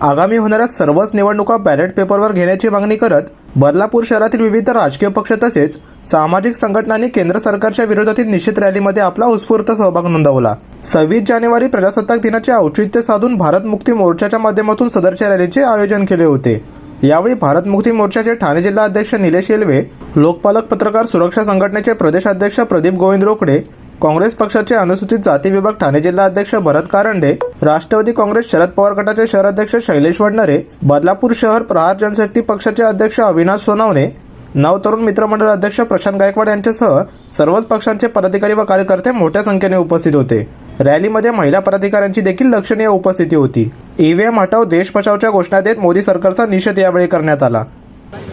आगामी होणाऱ्या सर्वच निवडणुका बॅलेट पेपरवर घेण्याची मागणी करत बदलापूर शहरातील विविध राजकीय पक्ष तसेच सामाजिक संघटनांनी केंद्र सरकारच्या विरोधातील निश्चित रॅलीमध्ये आपला उत्स्फूर्त सहभाग नोंदवला. सव्वीस जानेवारी प्रजासत्ताक दिनाचे औचित्य साधून भारत मुक्ती मोर्चाच्या माध्यमातून सदरच्या रॅलीचे आयोजन केले होते. यावेळी भारत मुक्ती मोर्चाचे ठाणे जिल्हा अध्यक्ष निलेश येलवे लोकपालक पत्रकार सुरक्षा संघटनेचे प्रदेशाध्यक्ष प्रदीप गोविंद रोकडे काँग्रेस पक्षाचे अनुसूचित जाती विभाग ठाणे जिल्हा अध्यक्ष भरत कारंडे राष्ट्रवादी काँग्रेस शरद पवार गटाचे शहराध्यक्ष शैलेश वडनरे बदलापूर शहर प्रहार जनशक्ती पक्षाचे अध्यक्ष अविनाश सोनावणे नवतरुण मित्रमंडळ अध्यक्ष प्रशांत गायकवाड यांच्यासह सर्वच पक्षांचे पदाधिकारी व कार्यकर्ते मोठ्या संख्येने उपस्थित होते. रॅलीमध्ये महिला पदाधिकाऱ्यांची देखील लक्षणीय उपस्थिती होती. ईव्हीएम हटाव देश बचावच्या घोषणा देत मोदी सरकारचा निषेध यावेळी करण्यात आला.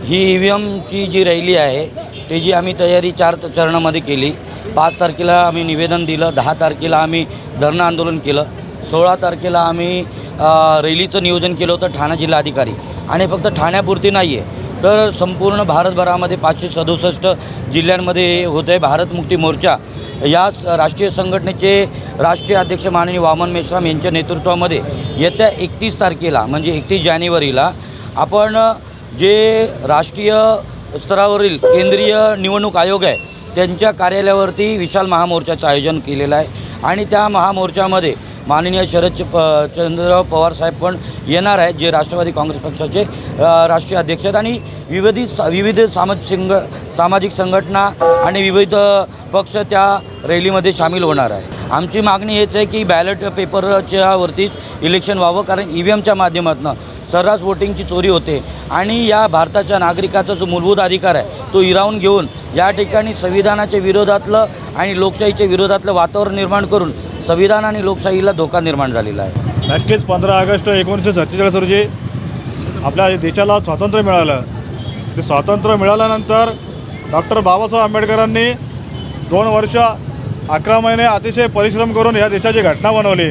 ही ई व्ही एमची जी रॅली आहे त्याची आम्ही तयारी चार चरणामध्ये केली. पाच तारखेला आम्ही निवेदन दिलं दहा तारखेला आम्ही धरणं आंदोलन केलं सोळा तारखेला आम्ही अ, रॅलीचं नियोजन केलं होतं ठाणा जिल्हाधिकारी. आणि फक्त ठाण्यापुरती नाही आहे तर संपूर्ण भारतभरामध्ये पाचशे सदुसष्ट जिल्ह्यांमध्ये होत आहे भारत मुक्ती मोर्चा. या स- राष्ट्रीय संघटनेचे राष्ट्रीय अध्यक्ष माननीय वामन मेश्राम यांच्या नेतृत्वामध्ये येत्या एकतीस तारखेला म्हणजे एकतीस जानेवारीला आपण जे राष्ट्रीय स्तरावरील केंद्रीय निवडणूक आयोग आहे त्यांच्या कार्यालयावरती विशाल महामोर्चाचं आयोजन केलेलं आहे. आणि त्या महामोर्चामध्ये माननीय शरद प चंद्रराव पवारसाहेब पण येणार आहेत जे राष्ट्रवादी काँग्रेस पक्षाचे राष्ट्रीय अध्यक्ष आहेत. आणि विविध विविध सामाजिक संघ सामाजिक संघटना आणि विविध पक्ष त्या रॅलीमध्ये सामील होणार आहे आमची मागणी हेच आहे की बॅलेट पेपरच्या वरतीच इलेक्शन व्हावं कारण ई व्ही एमच्या माध्यमातून सर्रास वोटिंगची चोरी होते. आणि या भारताच्या नागरिकाचा जो मूलभूत अधिकार आहे तो हिरावून घेऊन या ठिकाणी संविधानाच्या विरोधातलं आणि लोकशाहीच्या विरोधातलं वातावरण निर्माण करून संविधान आणि लोकशाहीला धोका निर्माण झालेला आहे. नक्कीच पंधरा ऑगस्ट एकोणीसशे सत्तेचाळीस रोजी आपल्या देशाला स्वातंत्र्य मिळालं. ते स्वातंत्र्य मिळाल्यानंतर डॉक्टर बाबासाहेब आंबेडकरांनी दोन वर्ष अकरा महिने अतिशय परिश्रम करून या देशाची घटना बनवली.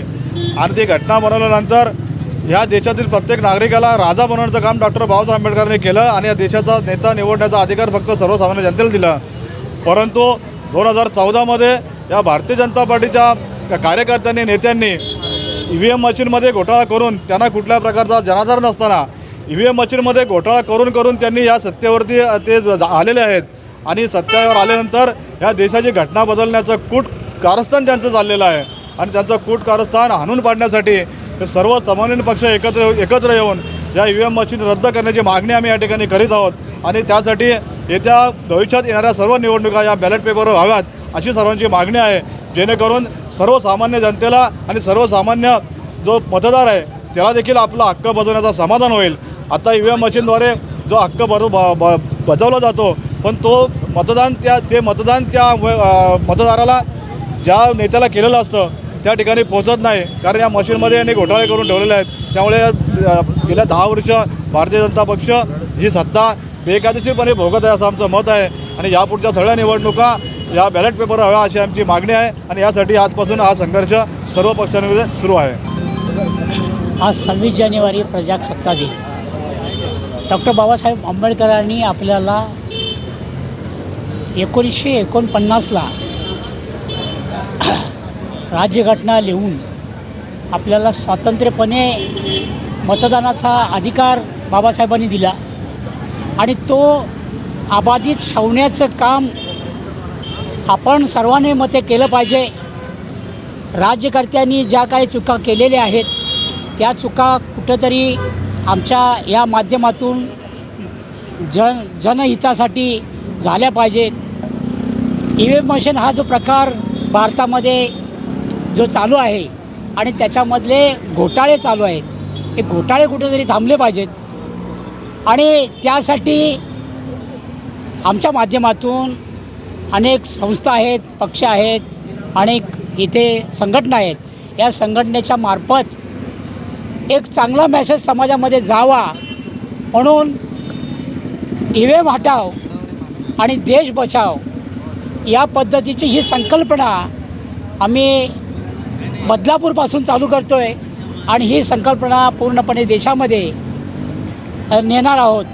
आणि ती घटना बनवल्यानंतर या देशातील प्रत्येक नागरिकाला राजा बनवण्याचं काम डॉक्टर बाबासाहेब आंबेडकरांनी केलं आणि या देशाचा नेता निवडण्याचा अधिकार फक्त सर्वसामान्य जनतेला दिला. परंतु दोन हजार चौदामध्ये या भारतीय जनता पार्टीच्या कार्यकर्त्यांनी नेत्यांनी ई व्ही एम मशीनमध्ये घोटाळा करून त्यांना कुठल्या प्रकारचा जनाधार नसताना ई व्ही एम मशीनमध्ये घोटाळा करून करून त्यांनी या सत्तेवरती ते ज- आलेले आहेत. आणि सत्तेवर आल्यानंतर या देशाची घटना बदलण्याचं कूट कारस्थान त्यांचं चाललेलं आहे. आणि त्यांचं कूट कारस्थान हाणून पाडण्यासाठी हे सर्व समन्वयन पक्ष एकत्र एकत्र येऊन या ई व्ही एम मशीन रद्द करण्याची मागणी आम्ही या ठिकाणी करीत आहोत. आणि त्यासाठी येत्या भविष्यात येणाऱ्या सर्व निवडणुका या बॅलेट पेपरवर व्हाव्यात अशी सर्वांची मागणी आहे. जेणेकरून सर्वसामान्य जनतेला आणि सर्वसामान्य जो मतदार आहे त्याला देखील आपला हक्क बजवण्याचा समाधान होईल. आता ई व्ही एम मशीनद्वारे जो हक्क बरो ब- ब- बजावला जातो पण तो मतदान त्या ते मतदान त्या मतदाराला ज्या नेत्याला केलेलं असतं त्या ठिकाणी पोहोचत नाही. कारण या मशीनमध्ये यांनी घोटाळे करून ठेवलेले आहेत. त्यामुळे गेल्या दहा वर्ष भारतीय जनता पक्ष ही सत्ता बेकायदेशीरपणे भोगत आहे असं आमचं मत आहे. आणि यापुढच्या सगळ्या निवडणुका या बॅलेट पेपर हव्या अशी आमची मागणी आहे. आणि यासाठी आजपासून हा संघर्ष सर्व पक्षांमध्ये सुरू आहे. आज सव्वीस जानेवारी प्रजासत्ता दिन. डॉक्टर बाबासाहेब आंबेडकरांनी आपल्याला एकोणीसशे एकोणपन्नासला राज्यघटना लिहून आपल्याला स्वातंत्र्यपणे मतदानाचा अधिकार बाबासाहेबांनी दिला. आणि तो अबाधित ठेवण्याचं काम आपण सर्वांनी मते केलं पाहिजे. राज्यकर्त्यांनी ज्या काही चुका केलेल्या आहेत त्या चुका कुठंतरी आमच्या या माध्यमातून जन जनहितासाठी झाल्या पाहिजेत. ई व्ही एम मशीन हा जो प्रकार भारतामध्ये जो चालू आहे आणि त्याच्यामधले घोटाळे चालू आहेत हे घोटाळे कुठेतरी थांबले पाहिजेत. आणि त्यासाठी आमच्या माध्यमातून अनेक संस्था आहेत पक्ष आहेत अनेक इथे संघटना आहेत. या संघटनेच्या मार्फत एक चांगला मेसेज समाजामध्ये जावा म्हणून इवेम हटाव आणि देश बचाव या पद्धतीची ही संकल्पना आम्ही बदलापूरपासून चालू करतो आहे आणि ही संकल्पना पूर्णपणे देशामध्ये नेणार आहोत.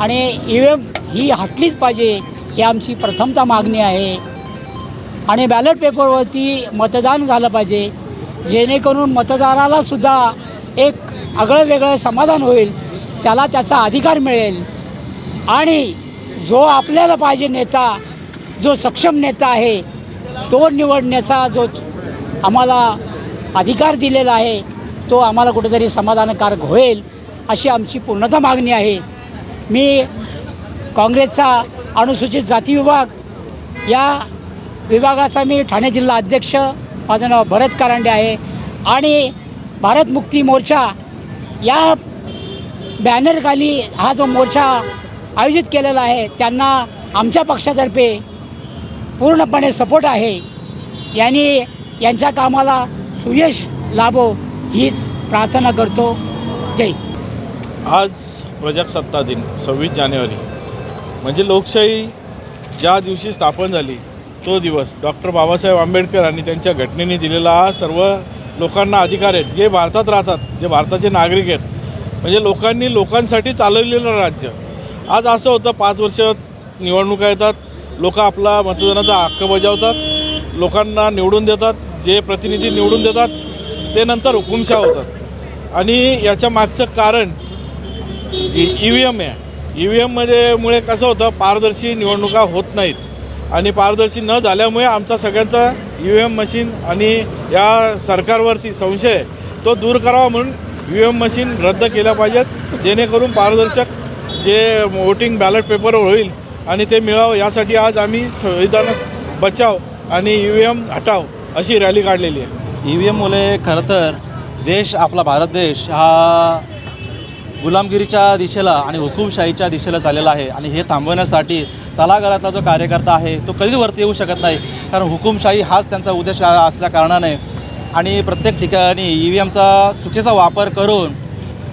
आणि ई व्ही एम ही हटलीच पाहिजे ही आमची प्रथमता मागणी आहे. आणि बॅलेट पेपरवरती मतदान झालं पाहिजे. जेणेकरून मतदारालासुद्धा एक आगळं वेगळं समाधान होईल त्याला त्याचा अधिकार मिळेल. आणि जो आपल्याला पाहिजे नेता जो सक्षम नेता आहे तो निवडण्याचा जो आम्हाला अधिकार दिलेला आहे तो आम्हाला कुठेतरी समाधानकारक होईल अशी आमची पूर्णतः मागणी आहे. मी काँग्रेसचा अनुसूचित जाती विभाग या विभागाचा मी ठाणे जिल्हा अध्यक्ष माझं नाव भरत कारंडे आहे. आणि भारत मुक्ती मोर्चा या बॅनरखाली हा जो मोर्चा आयोजित केलेला आहे त्यांना आमच्या पक्षातर्फे पूर्णपणे सपोर्ट आहे. यांनी यांच्या कामाला सुयश लाभो हीच प्रार्थना करतो. जय. आज प्रजासत्ता दिन सव्वीस जानेवारी. म्हणजे लोकशाही ज्या दिवशी स्थापन झाली तो दिवस डॉक्टर बाबासाहेब आंबेडकर आणि त्यांच्या घटनेने दिलेला हा सर्व लोकांना अधिकार आहेत जे भारतात राहतात जे भारताचे नागरिक आहेत. म्हणजे लोकांनी लोकांसाठी चालवलेलं राज्य. आज असं होतं पाच वर्ष निवडणुका येतात लोक आपला मतदानाचा हक्क बजावतात. लोकांना निवडून देतात जे प्रतिनिधी निवडून देतात ते नंतर हुकुमशाह होतात. आणि याच्या मागचं कारण ई व्ही एम आहे. ई व्ही एममध्ये मुळे कसं होतं पारदर्शी निवडणुका होत नाहीत. आणि पारदर्शी न झाल्यामुळे आमचा सगळ्यांचा ई व्ही एम मशीन आणि या सरकारवरती संशय आहे, तो दूर करावा म्हणून ई व्ही एम मशीन रद्द केल्या पाहिजेत. जेणेकरून पारदर्शक जे वोटिंग बॅलेट पेपरवर होईल आणि ते मिळावं. यासाठी आज आम्ही संविधान बचाव आणि ई व्ही एम हटाव अशी रॅली काढलेली आहे. ई व्ही एममुळे खरं तर देश आपला भारत देश हा गुलामगिरीच्या दिशेला आणि हुकुमशाहीच्या दिशेला चाललेला आहे. आणि हे थांबवण्यासाठी तलागारातला जो कार्यकर्ता आहे तो कधीच वरती येऊ शकत नाही. कारण हुकूमशाही हाच त्यांचा उद्देश आ- असल्या कारणाने. आणि प्रत्येक ठिकाणी ई व्ही एमचा चुकीचा वापर करून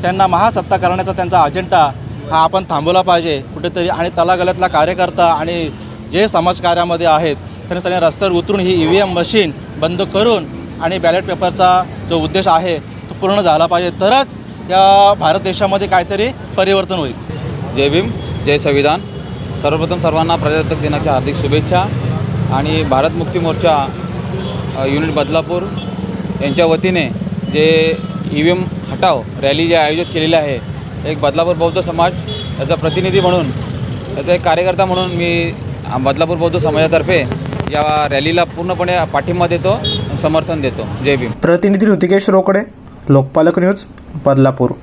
त्यांना महासत्ता करण्याचा त्यांचा अजेंडा हा आपण थांबवला पाहिजे. कुठेतरी आणि तलागलातला कार्यकर्ता आणि जे समाजकार्यामध्ये आहेत त्यांनी सगळ्या रस्त्यावर उतरून ही ई व्ही एम मशीन बंद करून आणि बॅलेट पेपरचा जो उद्देश आहे तो पूर्ण झाला पाहिजे. तरच या भारत देशामध्ये काहीतरी परिवर्तन होईल. जय भीम जय संविधान. सर्वप्रथम सर्वांना प्रजासत्ताक दिनाच्या हार्दिक शुभेच्छा आणि भारत मुक्ती मोर्चा युनिट बदलापूर यांच्या वतीने जे ई व्ही एम हटाव रॅली जे आयोजित केलेली आहे एक बदलापूर बौद्ध समाज याचा प्रतिनिधी म्हणून याचा एक कार्यकर्ता म्हणून मी बदलापूर बौद्ध समाजातर्फे या रॅलीला पूर्णपणे पाठिंबा देतो समर्थन देतो. जय भीम. प्रतिनिधी ऋतिकेश रोकडे लोकपालक न्यूज बदलापूर.